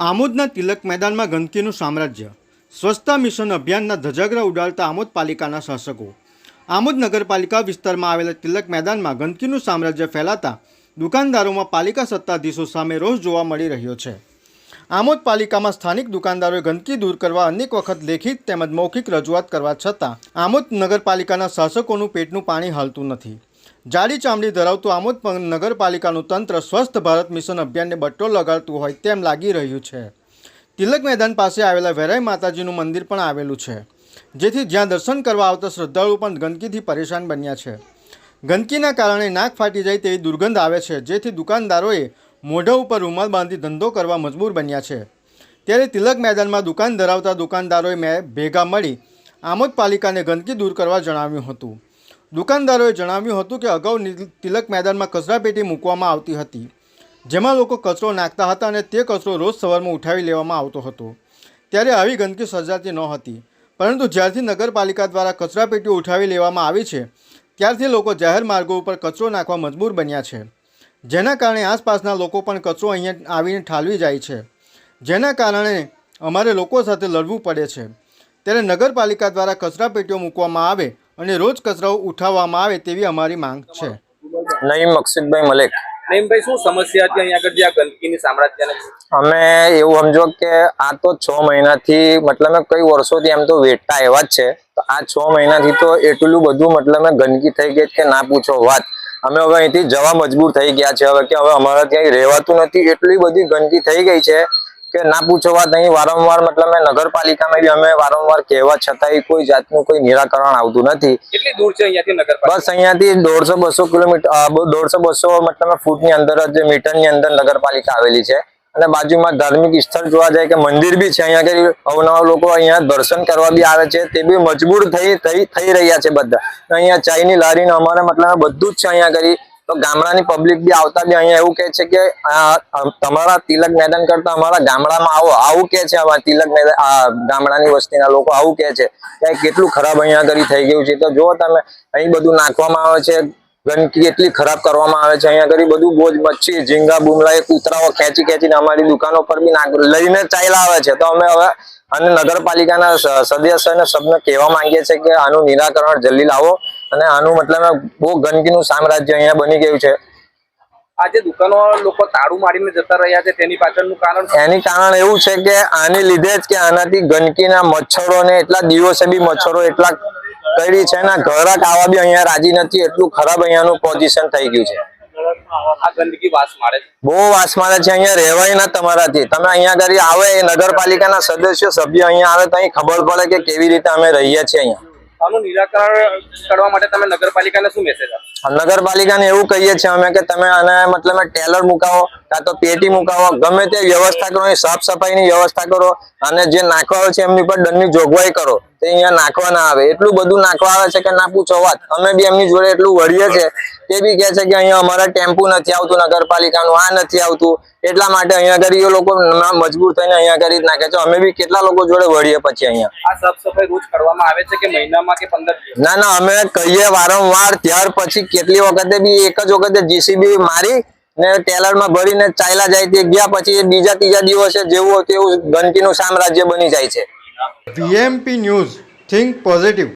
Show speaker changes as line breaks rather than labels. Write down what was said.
આમોદના તિલક મેદાનમાં ગંદકીનું સામ્રાજ્ય. સ્વચ્છતા મિશન અભિયાનના ધજાગરા ઉડાડતા આમોદ પાલિકાના શાસકો. આમોદ નગરપાલિકા વિસ્તારમાં આવેલા તિલક મેદાનમાં ગંદકીનું સામ્રાજ્ય ફેલાતા દુકાનદારોમાં પાલિકા સત્તાધીશો સામે રોષ જોવા મળી રહ્યો છે. આમોદ પાલિકામાં સ્થાનિક દુકાનદારોએ ગંદકી દૂર કરવા અનેક વખત લેખિત તેમજ મૌખિક રજૂઆત કરવા છતાં આમોદ નગરપાલિકાના શાસકોનું પેટનું પાણી હાલતું નથી. જાડી ચામડી ધરાવતું આમોદ નગરપાલિકાનું તંત્ર સ્વસ્થ ભારત મિશન અભિયાનને બટ્ટો લગાડતું હોય તેમ લાગી રહ્યું છે. તિલક મેદાન પાસે આવેલા વેરાઈ માતાજીનું મંદિર પણ આવેલું છે, જેથી જ્યાં દર્શન કરવા આવતા શ્રદ્ધાળુઓ પણ ગંદકીથી પરેશાન બન્યા છે. ગંદકીના કારણે નાક ફાટી જાય તેવી દુર્ગંધ આવે છે, જેથી દુકાનદારોએ મોઢા ઉપર રૂમાલ બાંધી ધંધો કરવા મજબૂર બન્યા છે. ત્યારે તિલક મેદાનમાં દુકાન ધરાવતા દુકાનદારોએ મેં ભેગા મળી આમોદ પાલિકાને ગંદકી દૂર કરવા જણાવ્યું હતું. દુકાનદારોએ જણાવ્યું હતું કે અગાઉ તિલક મેદાનમાં કચરાપેટી મૂકવામાં આવતી હતી, જેમાં લોકો કચરો નાખતા હતા અને તે કચરો રોજ સવારમાં ઉઠાવી લેવામાં આવતો હતો. ત્યારે આવી ગંદકી સર્જાતી ન હતી. પરંતુ જ્યારથી નગરપાલિકા દ્વારા કચરાપેટીઓ ઉઠાવી લેવામાં આવી છે, ત્યારથી લોકો જાહેર માર્ગો ઉપર કચરો નાખવા મજબૂર બન્યા છે. જેના કારણે આસપાસના લોકો પણ કચરો અહીંયા આવીને ઠાલવી જાય છે. જેના કારણે અમારે લોકો સાથે લડવું પડે છે. ત્યારે નગરપાલિકા દ્વારા કચરાપેટીઓ મૂકવામાં આવે અને રોજ કચરો ઉઠાવવામાં આવે તેવી અમારી માંગ છે.
નઈમ મકસુદભાઈ મલેક.
નઈમભાઈ શું સમસ્યા હતી અહીંયા આગળ જે આ ગંદકીની સામ્રાજ્યને?
અમે એવું સમજો કે આ તો છ મહિનાથી મતલબ કઈ વર્ષોથી એમ તો વેઠતા એવા જ છે. તો આ છ મહિનાથી તો એટલું બધું મતલબ ગંદકી થઈ ગઈ કે ના પૂછો વાત. અમે હવે અહીંથી જવા મજબૂર થઈ ગયા છે. હવે કે હવે અમારા ત્યાં રહેવાતું નથી એટલી બધી ગંદકી થઈ ગઈ છે કે ના પૂછો વાત અહીં વારંવાર મતલબ નગરપાલિકામાં બી અમે વારંવાર કહેવા છતાંય કોઈ જાતનું કોઈ નિરાકરણ આવતું નથી.
કેટલી દૂર છે અહીંયાથી નગરપાલિકા?
બસ અહીંયાથી દોઢસો બસો કિલોમીટર દોઢસો બસો મતલબ ફૂટની અંદર જ મીટરની અંદર નગરપાલિકા આવેલી છે. અને બાજુમાં ધાર્મિક સ્થળ જોવા જાય કે મંદિર બી છે અહીંયા આગળ અવનવા લોકો અહીંયા દર્શન કરવા બી આવે છે તે બી મજબૂર થઈ થઈ થઈ રહ્યા છે બધા. અહીંયા ચાઈની લારીને અમારે મતલબ બધું જ છે અહીંયા આગળ. તો ગામડાની પબ્લિક બી આવતા બી અહીંયા એવું કહે છે કે તમારા તિલક મેદાન કરતા અમારા ગામડામાં આવો. આવું કે છે અમારા તિલક મેદાન ગામડાની વસ્તીના લોકો આવું કે છે. કે કેટલું ખરાબ અહીંયા કરી થઈ ગયું છે. તો જો તમે અહીં બધું નાખવામાં આવે છે ગંદકી એટલી ખરાબ કરવામાં આવે છે, અહીંયા કરી બધું બોજ મચ્છી, ઝીંગા, બુમલા, એ કૂતરાઓ ખેંચી ખેંચીને અમારી દુકાનો પર બી લઈને ચાલ્યા આવે છે. તો અમે હવે અને નગરપાલિકાના સદસ્ય અને સબને કહેવા માંગીએ છીએ કે આનું નિરાકરણ જલ્દી લાવો. અને આનું મતલબ બહુ ગંદકીનું સામ્રાજ્ય અહીંયા બની ગયું છે.
આજે દુકાનો લોકો તાળું મારીને જતા રહ્યા છે તેની પાછળનું કારણ?
એની કારણ એવું છે કે આની લીધે જ કે આનાથી ગંદકીના મચ્છરો ને એટલા દિવસે બી મચ્છરો એટલા કરી છે ને ઘરાક આવા બી અહીંયા રાજી નથી એટલું ખરાબ અહીંયાનું પોઝિશન થઈ ગયું છે.
આ ગંદકી વાસ મારે
બહુ વાસ મારે છે અહીંયા રહેવાય ના તમારાથી. તમે અહીંયા ઘરે આવે નગરપાલિકાના સદસ્ય સભ્ય અહીંયા આવે તો ખબર પડે કે કેવી રીતે અમે રહીએ છીએ અહીંયા.
આનું નિરાકરણ કરવા માટે તમે નગરપાલિકાને શું મેસેજ આપો
નગરપાલિકાને એવું કહીએ છીએ અમે કે તમે આને મતલબ ટેલર મુકાવો કાં તો પેટી મુકાવો ગમે તે વ્યવસ્થા કરો સાફ સફાઈની વ્યવસ્થા કરો અને જે નાખવા આવે છે એમની પર દંડની જોગવાઈ કરો તે અહીંયા નાખવા ના આવે. એટલું બધું નાખવા આવે છે કે ના પૂછો વાત. અમે બી એમની જોડે એટલું વળીએ છે તે બી કહે છે કે અહીંયા અમારા ટેમ્પુ નથી આવતું નગરપાલિકાનું આ નથી આવતું. એટલા માટે અહીંયા આગળ એ લોકો મજબૂર થઈને અહીંયા જ નાખે છે. અમે બી કેટલા લોકો જોડે વળીએ પછી અહીંયા.
આ સાફ સફાઈ રોજ કરવામાં આવે છે કે મહિનામાં કે પંદર
ના ના અમે કહીએ વારંવાર ત્યાર પછી કેટલી વખતે બી એક જ વખતે જીસીબી મારી ને ટેલરમાં ભરીને ચાલ્યા જાય તે ગયા પછી બીજા ત્રીજા દિવસે જેવું હતું એવું ગંદકીનું સામ્રાજ્ય બની જાય છે.
VMP news think positive